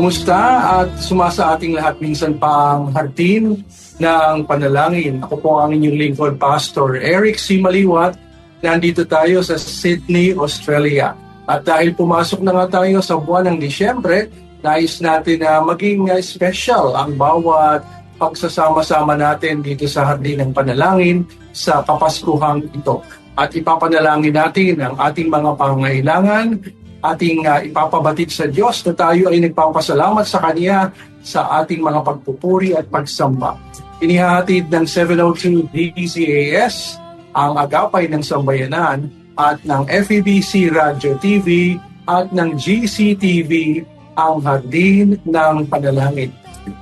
Kumusta at sumasa ating lahat minsan pang hardin ng panalangin. Ako po ang inyong lingkod, Pastor Eric C. Maliwat. Nandito tayo sa Sydney, Australia. At dahil pumasok na nga tayo sa buwan ng Disyembre, nais natin na maging uh, special ang bawat pagsasama-sama natin dito sa Hardin ng Panalangin sa Kapaskuhang ito. At ipapanalangin natin ang ating mga pangailangan, ating uh, ipapabatid sa Diyos na tayo ay nagpapasalamat sa Kanya sa ating mga pagpupuri at pagsamba. Inihahatid ng 702 DCAS ang agapay ng sambayanan at ng FEBC Radio TV at ng GCTV ang Hardin ng Panalangin.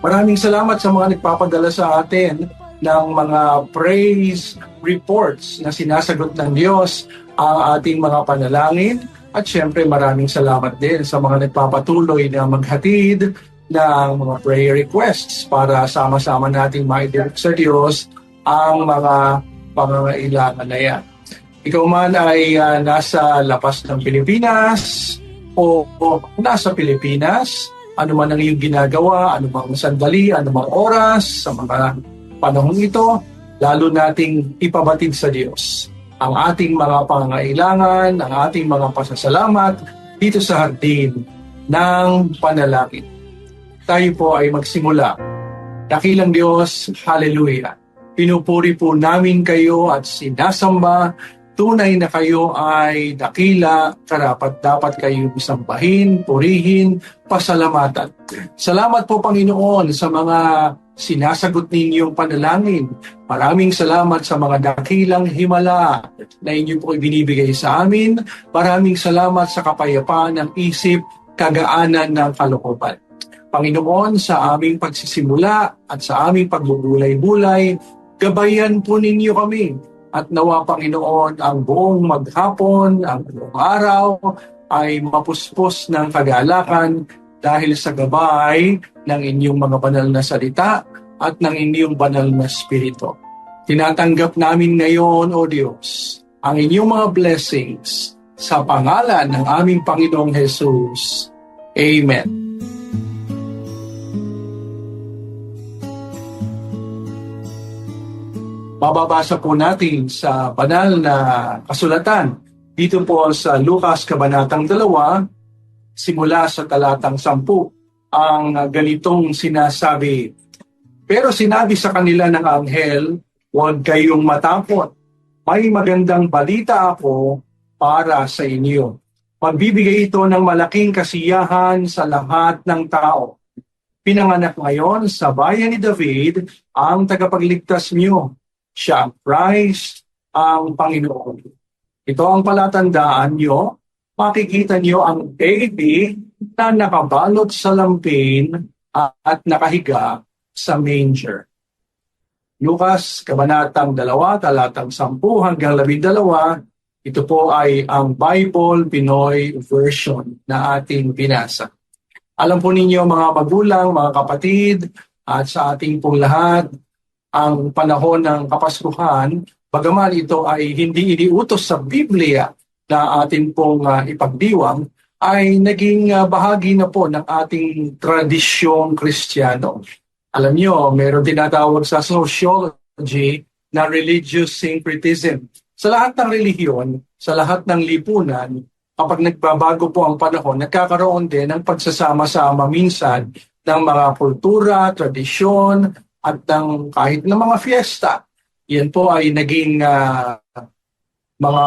Maraming salamat sa mga nagpapadala sa atin ng mga praise reports na sinasagot ng Diyos ang ating mga panalangin at syempre maraming salamat din sa mga nagpapatuloy na maghatid ng mga prayer requests para sama-sama nating maidirect sa Diyos ang mga pangangailangan na yan. Ikaw man ay ah, nasa lapas ng Pilipinas o, o nasa Pilipinas, ano man ang iyong ginagawa, ano mang sandali, ano mang oras, sa mga panahon ito, lalo nating ipabatid sa Diyos ang ating mga pangangailangan, ang ating mga pasasalamat dito sa hardin ng panalangin. Tayo po ay magsimula. Dakilang Diyos, Hallelujah. Pinupuri po namin kayo at sinasamba. Tunay na kayo ay dakila, karapat dapat kayo sambahin, purihin, pasalamatan. Salamat po Panginoon sa mga sinasagot ninyong panalangin. Maraming salamat sa mga dakilang himala na inyo po ibinibigay sa amin. Maraming salamat sa kapayapaan ng isip, kagaanan ng kalooban. Panginoon, sa aming pagsisimula at sa aming pagbubulay-bulay, gabayan po ninyo kami. At nawa, Panginoon, ang buong maghapon, ang buong araw, ay mapuspos ng kagalakan dahil sa gabay ng inyong mga banal na salita at ng inyong banal na spirito. Tinatanggap namin ngayon, O Diyos, ang inyong mga blessings sa pangalan ng aming Panginoong Jesus. Amen. Mababasa po natin sa banal na kasulatan dito po sa Lucas Kabanatang 2, simula sa talatang 10, ang ganitong sinasabi. Pero sinabi sa kanila ng anghel, huwag kayong matapot. May magandang balita ako para sa inyo. Magbibigay ito ng malaking kasiyahan sa lahat ng tao. Pinanganak ngayon sa bayan ni David ang tagapagligtas niyo. Siya ang Christ, ang Panginoon. Ito ang palatandaan niyo makikita niyo ang baby na nakabalot sa lampin at nakahiga sa manger. Lucas, Kabanatang 2, talatang 10 hanggang 12, ito po ay ang Bible Pinoy version na ating binasa. Alam po ninyo mga magulang, mga kapatid, at sa ating pong lahat, ang panahon ng Kapaskuhan, bagaman ito ay hindi iniutos sa Biblia, na atin pong uh, ipagdiwang ay naging uh, bahagi na po ng ating tradisyong kristyano. Alam niyo, meron tinatawag sa sociology na religious syncretism. Sa lahat ng relihiyon, sa lahat ng lipunan, kapag nagbabago po ang panahon, nagkakaroon din ng pagsasama-sama minsan ng mga kultura, tradisyon, at ng kahit ng mga fiesta. Yan po ay naging uh, mga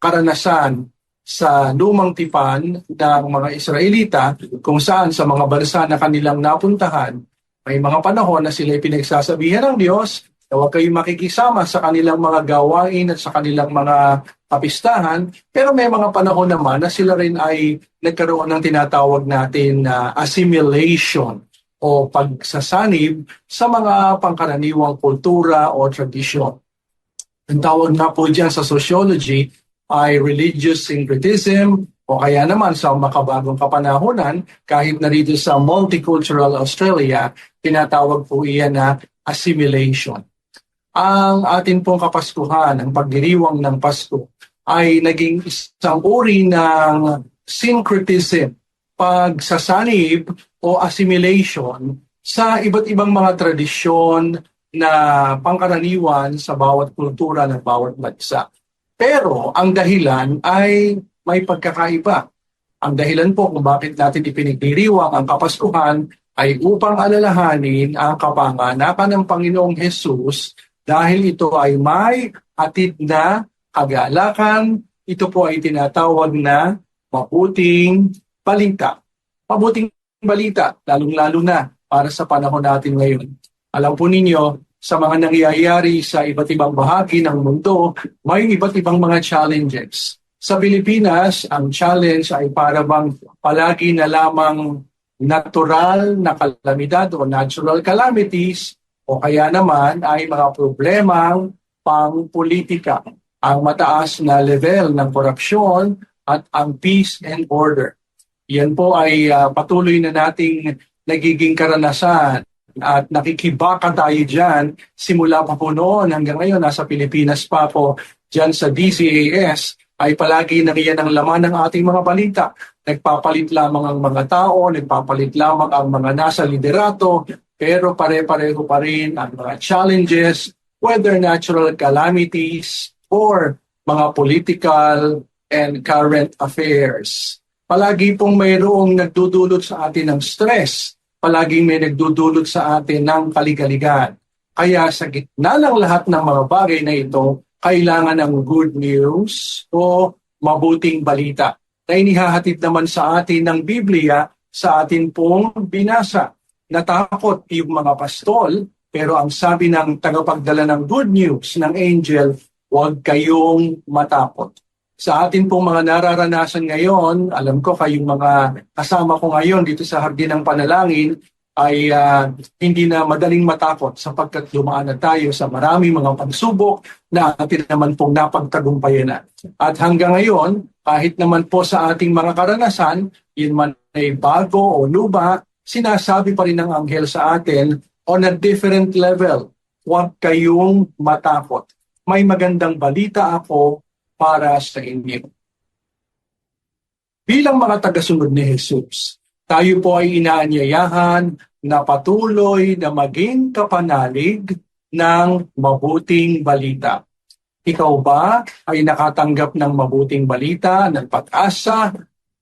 karanasan sa lumang tipan ng mga Israelita kung saan sa mga bansa na kanilang napuntahan, may mga panahon na sila pinagsasabihan ng Diyos na huwag kayong makikisama sa kanilang mga gawain at sa kanilang mga kapistahan. Pero may mga panahon naman na sila rin ay nagkaroon ng tinatawag natin na assimilation o pagsasanib sa mga pangkaraniwang kultura o tradisyon. Ang tawag nga po dyan sa sociology ay religious syncretism o kaya naman sa makabagong kapanahonan, kahit na rito sa multicultural Australia, tinatawag po iyan na assimilation. Ang atin pong kapaskuhan, ang pagdiriwang ng Pasko, ay naging isang uri ng syncretism, pagsasanib o assimilation sa iba't ibang mga tradisyon na pangkaraniwan sa bawat kultura ng bawat bansa. Pero ang dahilan ay may pagkakaiba. Ang dahilan po kung bakit natin ipinagdiriwang ang Kapaskuhan ay upang alalahanin ang kapanganakan ng Panginoong Hesus dahil ito ay may atid na kagalakan. Ito po ay tinatawag na mabuting balita. Mabuting balita, lalong-lalo na para sa panahon natin ngayon. Alam po ninyo, sa mga nangyayari sa iba't ibang bahagi ng mundo, may iba't ibang mga challenges. Sa Pilipinas, ang challenge ay para bang palagi na lamang natural na kalamidad o natural calamities o kaya naman ay mga problemang pang-politika, ang mataas na level ng korupsyon at ang peace and order. Yan po ay ah, patuloy na nating nagiging karanasan at nakikibaka tayo dyan simula pa po noon hanggang ngayon nasa Pilipinas pa po dyan sa DCAS ay palagi na riyan ang laman ng ating mga balita. Nagpapalit lamang ang mga tao, nagpapalit lamang ang mga nasa liderato, pero pare-pareho pa rin ang mga challenges, whether natural calamities or mga political and current affairs. Palagi pong mayroong nagdudulot sa atin ng stress, palaging may nagdudulot sa atin ng kaligaligan. Kaya sa gitna ng lahat ng mga bagay na ito, kailangan ng good news o mabuting balita na inihahatid naman sa atin ng Biblia sa atin pong binasa. Natakot yung mga pastol, pero ang sabi ng tagapagdala ng good news ng angel, huwag kayong matakot. Sa atin pong mga nararanasan ngayon, alam ko kayong mga kasama ko ngayon dito sa Hardin ng Panalangin, ay ah, hindi na madaling matakot sapagkat dumaan na tayo sa maraming mga pagsubok na atin naman pong napagtagumpayan na. At hanggang ngayon, kahit naman po sa ating mga karanasan, yun man ay bago o luba, sinasabi pa rin ng anghel sa atin on a different level, huwag kayong matakot. May magandang balita ako para sa inyo. Bilang mga tagasunod ni Jesus, tayo po ay inaanyayahan na patuloy na maging kapanalig ng mabuting balita. Ikaw ba ay nakatanggap ng mabuting balita, ng pag-asa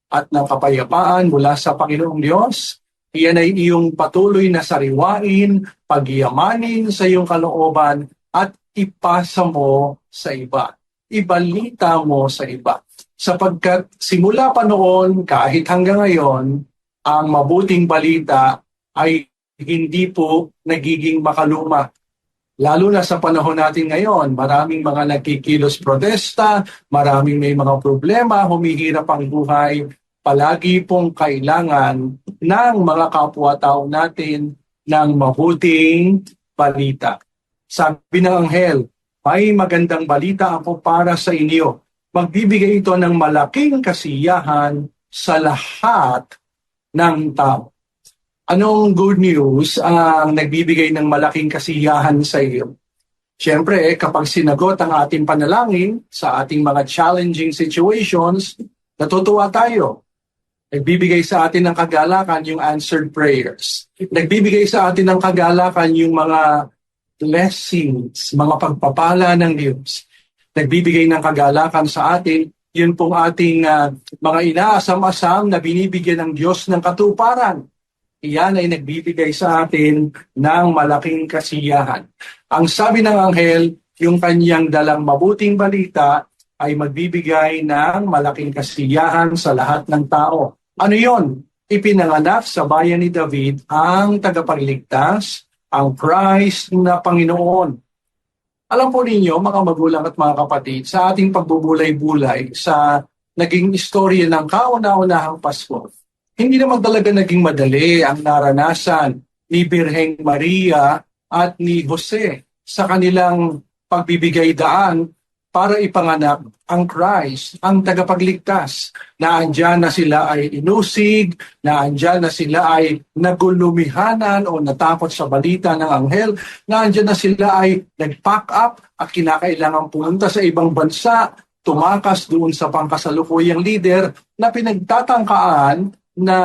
at ng kapayapaan mula sa Panginoong Diyos? Iyan ay iyong patuloy na sariwain, pagyamanin sa iyong kalooban at ipasa mo sa iba. Ibalita mo sa iba. Sapagkat simula pa noon kahit hanggang ngayon, ang mabuting balita ay hindi po nagiging makaluma. Lalo na sa panahon natin ngayon, maraming mga nagkikilos protesta, maraming may mga problema, humihirap ang buhay. Palagi pong kailangan ng mga kapwa-tao natin ng mabuting balita. Sabi ng anghel, may magandang balita ako para sa inyo. Magbibigay ito ng malaking kasiyahan sa lahat ng tao. Anong good news ang nagbibigay ng malaking kasiyahan sa iyo? Siyempre, kapag sinagot ang ating panalangin sa ating mga challenging situations, natutuwa tayo. Nagbibigay sa atin ng kagalakan yung answered prayers. Nagbibigay sa atin ng kagalakan yung mga blessings, mga pagpapala ng Diyos. Nagbibigay ng kagalakan sa atin yun pong ating ah, mga inaasam-asam na binibigyan ng Diyos ng katuparan. Iyan ay nagbibigay sa atin ng malaking kasiyahan. Ang sabi ng anghel, yung kanyang dalang mabuting balita ay magbibigay ng malaking kasiyahan sa lahat ng tao. Ano yon? Ipinanganak sa bayan ni David ang tagapagligtas, ang Christ na Panginoon. Alam po ninyo, mga magulang at mga kapatid, sa ating pagbubulay-bulay sa naging istorya ng kauna-unahang Pasko, hindi naman talaga naging madali ang naranasan ni Birheng Maria at ni Jose sa kanilang pagbibigay daan para ipanganak ang Christ, ang tagapagligtas. Na andyan na sila ay inusig, na andyan na sila ay nagulumihanan o natakot sa balita ng anghel, na andyan na sila ay nag-pack up at kinakailangan pumunta sa ibang bansa, tumakas doon sa pangkasalukuyang leader na pinagtatangkaan na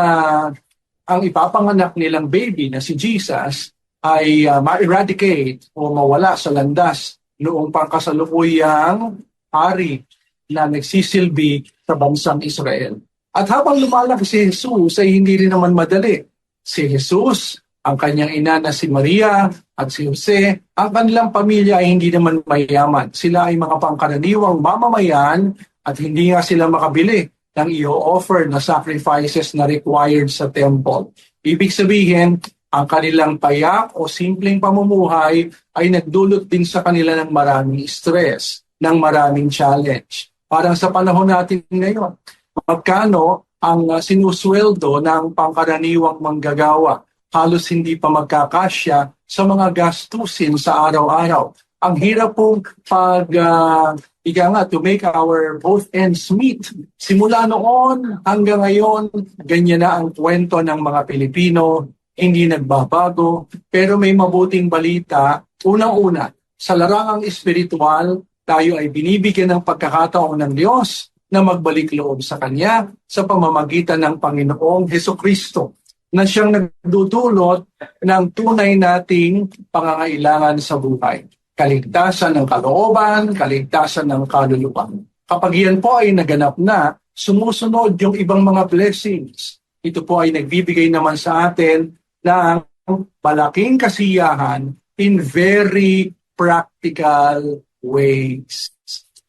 ang ipapanganak nilang baby na si Jesus ay uh, ma-eradicate o mawala sa landas noong pangkasalukuyang hari na nagsisilbi sa bansang Israel. At habang lumalaki si Jesus ay hindi rin naman madali. Si Jesus, ang kanyang ina na si Maria at si Jose, ang kanilang pamilya ay hindi naman mayaman. Sila ay mga pangkaraniwang mamamayan at hindi nga sila makabili ng i-offer na sacrifices na required sa temple. Ibig sabihin, ang kanilang payak o simpleng pamumuhay ay nagdulot din sa kanila ng maraming stress, ng maraming challenge. Parang sa panahon natin ngayon, magkano ang uh, sinusweldo ng pangkaraniwang manggagawa? Halos hindi pa magkakasya sa mga gastusin sa araw-araw. Ang hirap pong pag uh, ika nga, to make our both ends meet. Simula noon hanggang ngayon, ganyan na ang kwento ng mga Pilipino, hindi nagbabago, pero may mabuting balita. Unang-una, sa larangang espiritual, tayo ay binibigyan ng pagkakataon ng Diyos na magbalik loob sa Kanya sa pamamagitan ng Panginoong Heso Kristo na siyang nagdudulot ng tunay nating pangangailangan sa buhay. Kaligtasan ng kalooban, kaligtasan ng kaluluwa. Kapag yan po ay naganap na, sumusunod yung ibang mga blessings. Ito po ay nagbibigay naman sa atin ng malaking kasiyahan in very practical ways.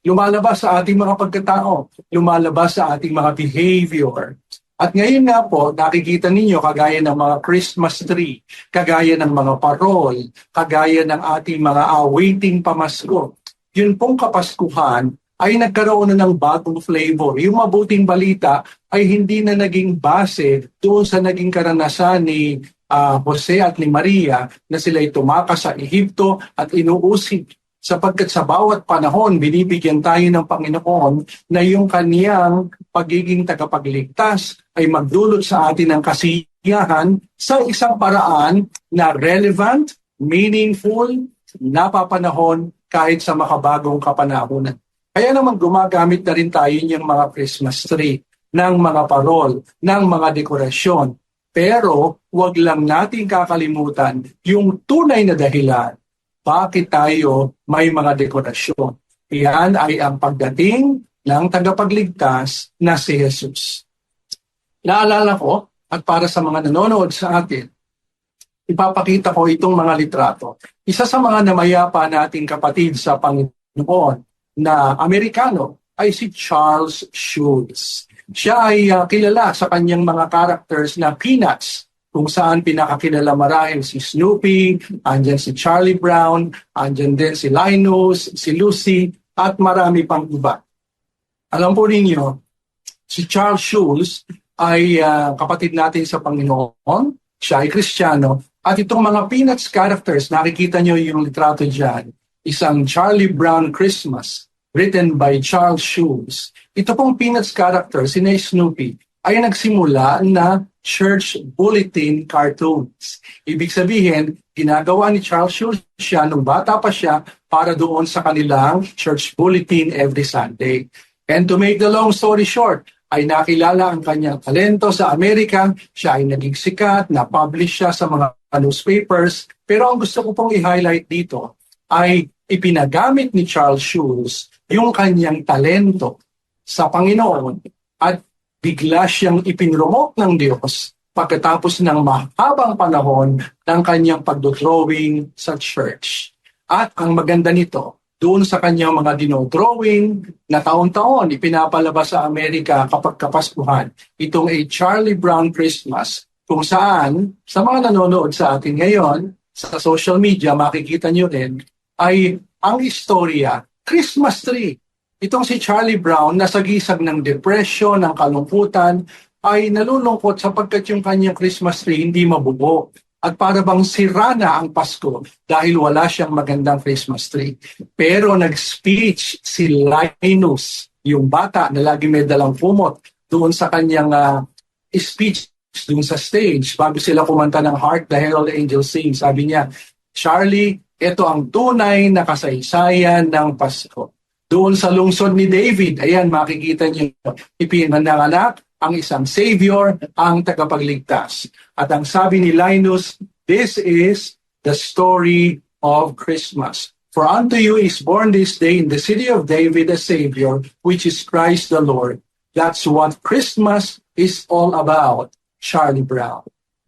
Lumalabas sa ating mga pagkatao, lumalabas sa ating mga behavior. At ngayon nga po, nakikita ninyo kagaya ng mga Christmas tree, kagaya ng mga parol, kagaya ng ating mga awaiting pamasko. Yun pong kapaskuhan ay nagkaroon na ng bagong flavor. Yung mabuting balita ay hindi na naging base doon sa naging karanasan ni uh, Jose at ni Maria na sila ay tumakas sa Ehipto at inuusig sapagkat sa bawat panahon binibigyan tayo ng Panginoon na yung kaniyang pagiging tagapagligtas ay magdulot sa atin ng kasiyahan sa isang paraan na relevant, meaningful, napapanahon kahit sa makabagong kapanahonan. Kaya naman gumagamit na rin tayo ng mga Christmas tree, ng mga parol, ng mga dekorasyon. Pero wag lang natin kakalimutan yung tunay na dahilan bakit tayo may mga dekorasyon. Iyan ay ang pagdating ng tagapagligtas na si Jesus. Naalala ko, at para sa mga nanonood sa atin, ipapakita ko itong mga litrato. Isa sa mga namayapa nating kapatid sa Panginoon na Amerikano ay si Charles Schulz. Siya ay uh, kilala sa kanyang mga characters na Peanuts kung saan pinakakilala marahil si Snoopy, andyan si Charlie Brown, andyan din si Linus, si Lucy, at marami pang iba. Alam po ninyo, si Charles Schulz ay uh, kapatid natin sa Panginoon, siya ay Kristiyano, at itong mga Peanuts characters, nakikita nyo yung litrato dyan, isang Charlie Brown Christmas, written by Charles Schulz. Ito pong Peanuts character, si Snoopy, ay nagsimula na church bulletin cartoons. Ibig sabihin, ginagawa ni Charles Schulz siya nung bata pa siya para doon sa kanilang church bulletin every Sunday. And to make the long story short, ay nakilala ang kanyang talento sa Amerika, siya ay naging sikat, na-publish siya sa mga newspapers. Pero ang gusto ko pong i-highlight dito ay ipinagamit ni Charles Schulz yung kanyang talento sa Panginoon at bigla siyang ipinromok ng Diyos pagkatapos ng mahabang panahon ng kanyang pagdodrawing sa church. At ang maganda nito, doon sa kanyang mga dinodrawing na taon-taon ipinapalabas sa Amerika kapag kapaskuhan. Itong a Charlie Brown Christmas kung saan sa mga nanonood sa atin ngayon sa social media makikita nyo rin ay ang istorya Christmas tree. Itong si Charlie Brown nasa gisag ng depression, ng kalungkutan ay nalulungkot sapagkat yung kanyang Christmas tree hindi mabubo at para bang sira na ang Pasko dahil wala siyang magandang Christmas tree. Pero nag-speech si Linus, yung bata na lagi may dalang kumot, doon sa kanyang ah, speech doon sa stage bago sila kumanta ng Heart the Herald Angels Sing. Sabi niya, Charlie, ito ang tunay na kasaysayan ng Pasko. Doon sa lungsod ni David, ayan makikita niyo, ipinanganak ang isang savior, ang tagapagligtas. At ang sabi ni Linus, this is the story of Christmas. For unto you is born this day in the city of David a Savior, which is Christ the Lord. That's what Christmas is all about, Charlie Brown.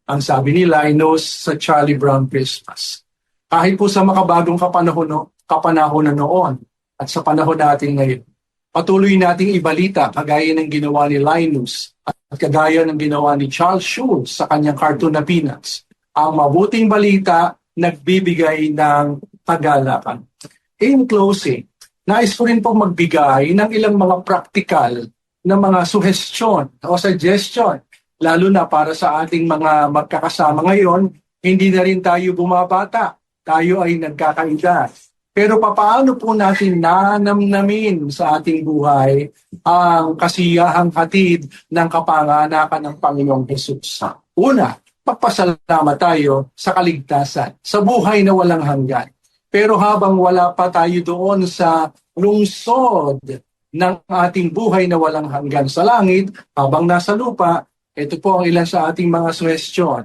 Ang sabi ni Linus sa Charlie Brown Christmas. Kahit po sa makabagong kapanahon, kapanahon na noon at sa panahon natin ngayon, patuloy nating ibalita kagaya ng ginawa ni Linus at kagaya ng ginawa ni Charles Schulz sa kanyang cartoon na Peanuts. Ang mabuting balita nagbibigay ng kagalakan. In closing, nais ko rin po magbigay ng ilang mga practical na mga suhestyon o suggestion lalo na para sa ating mga magkakasama ngayon, hindi na rin tayo bumabata. Tayo ay nagkakaedad. Pero papaano po natin nanamnamin sa ating buhay ang kasiyahang hatid ng kapanganakan ng Panginoong Jesus? Una, pagpasalamat tayo sa kaligtasan, sa buhay na walang hanggan. Pero habang wala pa tayo doon sa lungsod ng ating buhay na walang hanggan sa langit, habang nasa lupa, ito po ang ilan sa ating mga suwestyon.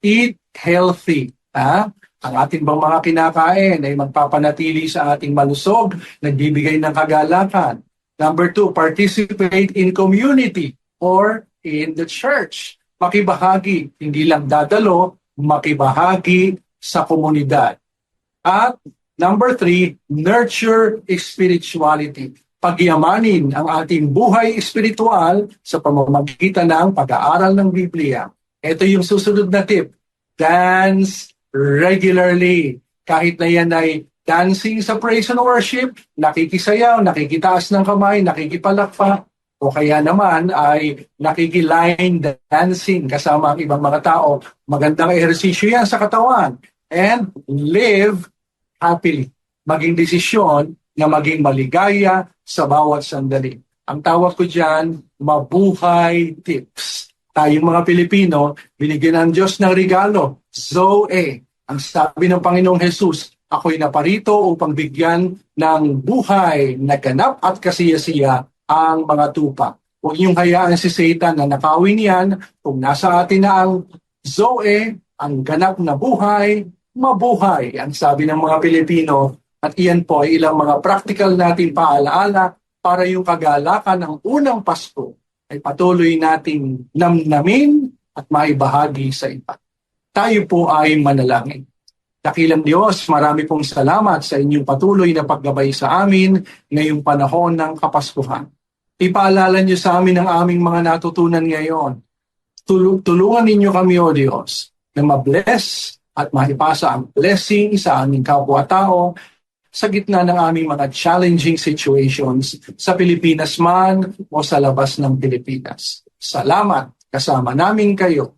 Eat healthy. Ha? Ang ating bang mga kinakain ay magpapanatili sa ating malusog, nagbibigay ng kagalakan. Number two, participate in community or in the church. Makibahagi, hindi lang dadalo, makibahagi sa komunidad. At number three, nurture spirituality. Pagyamanin ang ating buhay espiritual sa pamamagitan ng pag-aaral ng Biblia. Ito yung susunod na tip. Dance regularly. Kahit na yan ay dancing sa praise and worship, nakikisayaw, nakikitaas ng kamay, nakikipalakpak, o kaya naman ay nakikiline dancing kasama ang ibang mga tao. Magandang ehersisyo yan sa katawan. And live happily. Maging desisyon na maging maligaya sa bawat sandali. Ang tawag ko dyan, mabuhay tips. Tayong mga Pilipino, binigyan ng Diyos ng regalo, Zoe. Ang sabi ng Panginoong Jesus, ako'y naparito upang bigyan ng buhay na ganap at kasiyasiya ang mga tupa. Huwag niyong hayaan si Satan na nakawin yan kung nasa atin na ang Zoe, ang ganap na buhay, mabuhay, ang sabi ng mga Pilipino. At iyan po ay ilang mga practical natin paalaala para yung kagalakan ng unang Pasko ay patuloy nating namnamin at maibahagi sa iba. Tayo po ay manalangin. Dakilang Diyos, marami pong salamat sa inyong patuloy na paggabay sa amin ngayong panahon ng Kapaskuhan. Ipaalala niyo sa amin ang aming mga natutunan ngayon. Tul- tulungan ninyo kami, O Diyos, na mabless at maipasa ang blessing sa aming kapwa-tao sa gitna ng aming mga challenging situations sa Pilipinas man o sa labas ng Pilipinas. Salamat kasama namin kayo.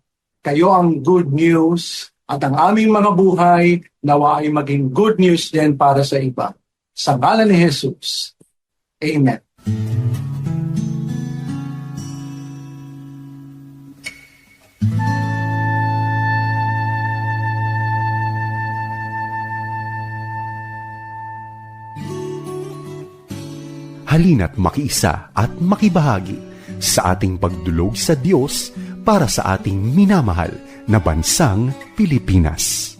Kayo ang good news at ang aming mga buhay nawa ay maging good news din para sa iba. Sa ngalan ni Jesus. Amen. Halina't makiisa at makibahagi sa ating pagdulog sa Diyos para sa ating minamahal na bansang Pilipinas.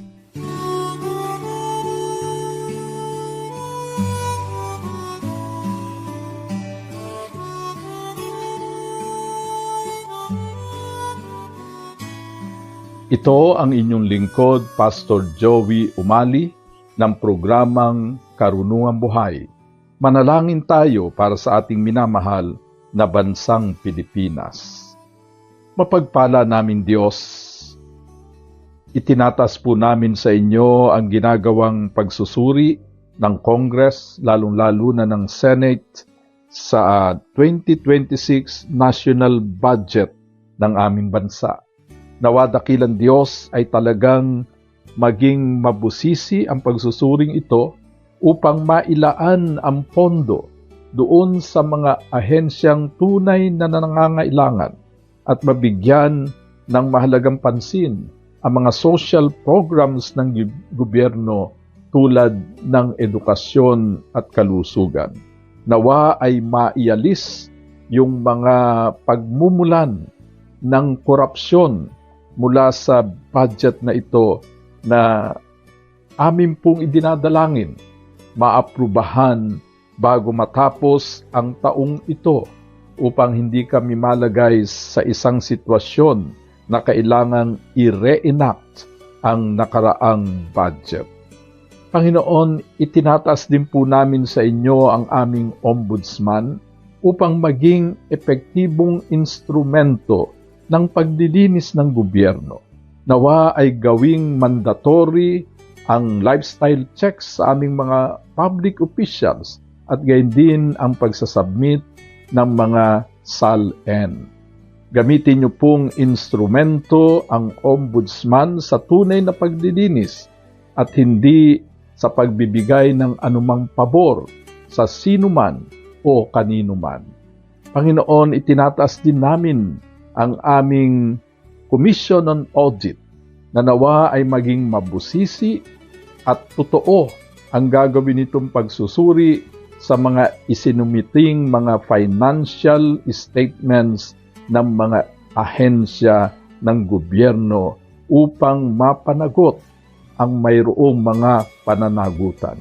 Ito ang inyong lingkod, Pastor Joey Umali, ng programang karunungang buhay. Manalangin tayo para sa ating minamahal na bansang Pilipinas. Mapagpala namin Diyos, itinatas po namin sa inyo ang ginagawang pagsusuri ng Congress, lalong-lalo na ng Senate, sa 2026 national budget ng aming bansa. Nawa dakilang Diyos ay talagang maging mabusisi ang pagsusuring ito upang mailaan ang pondo doon sa mga ahensyang tunay na nangangailangan at mabigyan ng mahalagang pansin ang mga social programs ng gobyerno tulad ng edukasyon at kalusugan. Nawa ay maialis yung mga pagmumulan ng korupsyon mula sa budget na ito na amin pong idinadalangin maaprubahan bago matapos ang taong ito upang hindi kami malagay sa isang sitwasyon na kailangang i-reenact ang nakaraang budget. Panginoon, itinatas din po namin sa inyo ang aming ombudsman upang maging epektibong instrumento ng pagdilinis ng gobyerno. Nawa ay gawing mandatory ang lifestyle checks sa aming mga public officials at gayon din ang pagsasubmit ng mga SAL-N. Gamitin niyo pong instrumento ang ombudsman sa tunay na pagdilinis at hindi sa pagbibigay ng anumang pabor sa sinuman o kanino man. Panginoon, itinataas din namin ang aming Commission on Audit na nawa ay maging mabusisi at totoo ang gagawin nitong pagsusuri sa mga isinumiting mga financial statements ng mga ahensya ng gobyerno upang mapanagot ang mayroong mga pananagutan.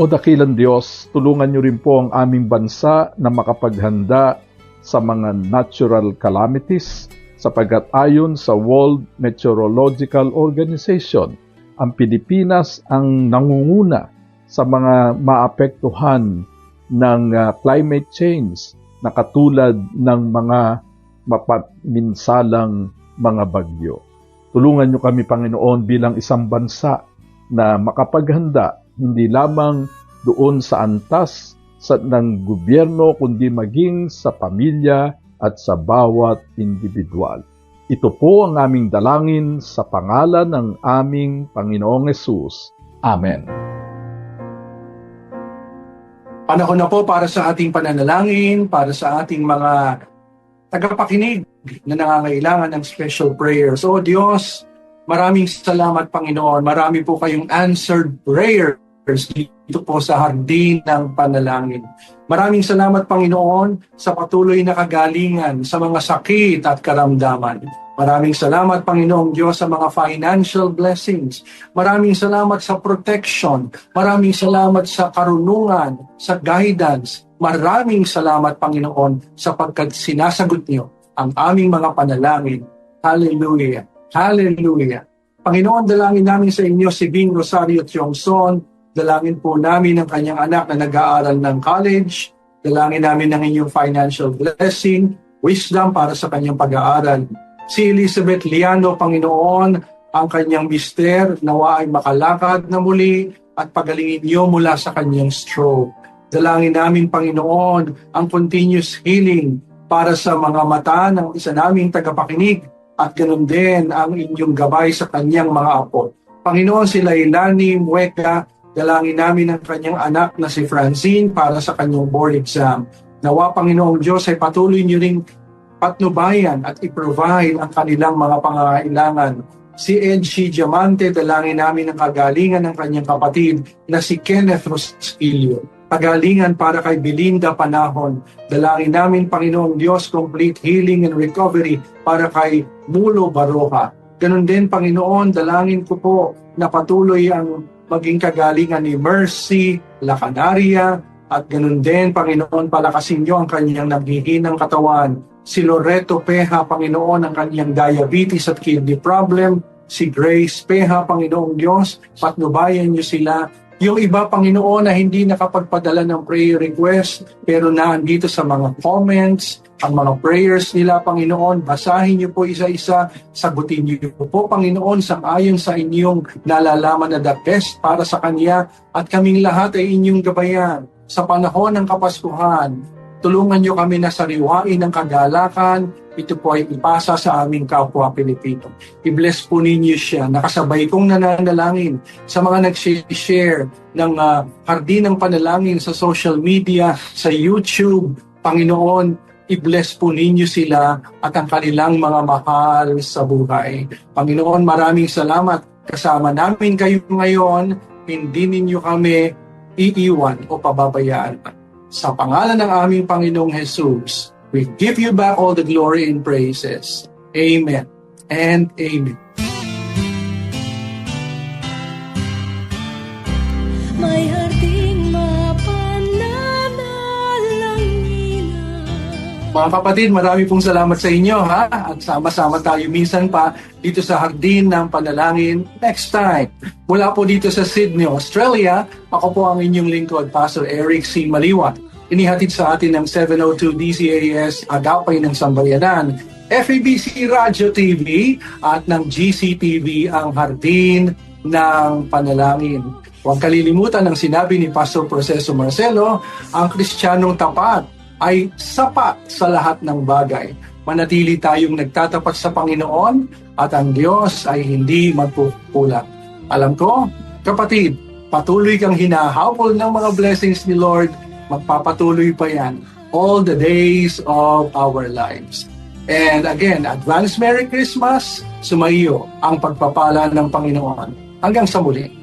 O dakilang Diyos, tulungan niyo rin po ang aming bansa na makapaghanda sa mga natural calamities sapagkat ayon sa World Meteorological Organization, ang Pilipinas ang nangunguna sa mga maapektuhan ng uh, climate change na katulad ng mga mapaminsalang mga bagyo. Tulungan niyo kami, Panginoon, bilang isang bansa na makapaghanda hindi lamang doon sa antas sa, ng gobyerno, kundi maging sa pamilya at sa bawat individual. Ito po ang aming dalangin sa pangalan ng aming Panginoong Yesus. Amen. Panahon na po para sa ating pananalangin, para sa ating mga tagapakinig na nangangailangan ng special prayers. O Diyos, maraming salamat Panginoon. Marami po kayong answered prayers dito po sa hardin ng panalangin. Maraming salamat Panginoon sa patuloy na kagalingan sa mga sakit at karamdaman. Maraming salamat Panginoong Diyos sa mga financial blessings. Maraming salamat sa protection. Maraming salamat sa karunungan, sa guidance. Maraming salamat Panginoon sapagkat sinasagot niyo ang aming mga panalangin. Hallelujah. Hallelujah. Panginoon, dalangin namin sa inyo si Bing Rosario Tiongson, Dalangin po namin ang kanyang anak na nag-aaral ng college. Dalangin namin ang inyong financial blessing, wisdom para sa kanyang pag-aaral. Si Elizabeth Liano, Panginoon, ang kanyang mister, nawa ay makalakad na muli at pagalingin niyo mula sa kanyang stroke. Dalangin namin, Panginoon, ang continuous healing para sa mga mata ng isa naming tagapakinig at ganun din ang inyong gabay sa kanyang mga apo. Panginoon, si Lailani Mueca, Dalangin namin ang kanyang anak na si Francine para sa kanyang board exam. Nawa Panginoong Diyos ay patuloy niyo ring patnubayan at i-provide ang kanilang mga pangangailangan. Si Ed C. Diamante, dalangin namin ang kagalingan ng kanyang kapatid na si Kenneth Roskilio. Pagalingan para kay Belinda Panahon. Dalangin namin, Panginoong Diyos, complete healing and recovery para kay Mulo Baroja. Ganon din, Panginoon, dalangin ko po na patuloy ang maging kagalingan ni Mercy, La Canaria, at ganun din, Panginoon, palakasin niyo ang kanyang naghihinang katawan. Si Loreto Peha, Panginoon, ang kanyang diabetes at kidney problem. Si Grace Peha, Panginoong Diyos, patnubayan niyo sila Yung iba, Panginoon, na hindi nakapagpadala ng prayer request, pero nandito sa mga comments, ang mga prayers nila, Panginoon, basahin niyo po isa-isa, sagutin niyo po, Panginoon, sa ayon sa inyong nalalaman na the best para sa Kanya, at kaming lahat ay inyong gabayan sa panahon ng Kapaskuhan. Tulungan niyo kami na sariwain ng kagalakan, ito po ay ipasa sa aming kapwa Pilipino. I-bless po ninyo siya. Nakasabay kong nananalangin sa mga nag-share ng uh, hardin ng panalangin sa social media, sa YouTube. Panginoon, i-bless po ninyo sila at ang kanilang mga mahal sa buhay. Panginoon, maraming salamat. Kasama namin kayo ngayon. Hindi ninyo kami iiwan o pababayaan. Sa pangalan ng aming Panginoong Jesus, we give you back all the glory and praises. Amen and amen. May Mga kapatid, marami pong salamat sa inyo ha at sama-sama tayo minsan pa dito sa Hardin ng Panalangin next time. Mula po dito sa Sydney, Australia, ako po ang inyong lingkod, Pastor Eric C. Maliwat. Inihatid sa atin ng 702 DCAS Agapay ng Sambayanan, FABC Radio TV at ng GCTV ang Hardin ng Panalangin. Huwag kalilimutan ang sinabi ni Pastor Proceso Marcelo, ang Kristiyanong tapat ay sapat sa lahat ng bagay. Manatili tayong nagtatapat sa Panginoon at ang Diyos ay hindi magpupulat. Alam ko, kapatid, patuloy kang hinahabol ng mga blessings ni Lord, magpapatuloy pa yan all the days of our lives. And again, advance Merry Christmas, sumaiyo ang pagpapala ng Panginoon. Hanggang sa muli.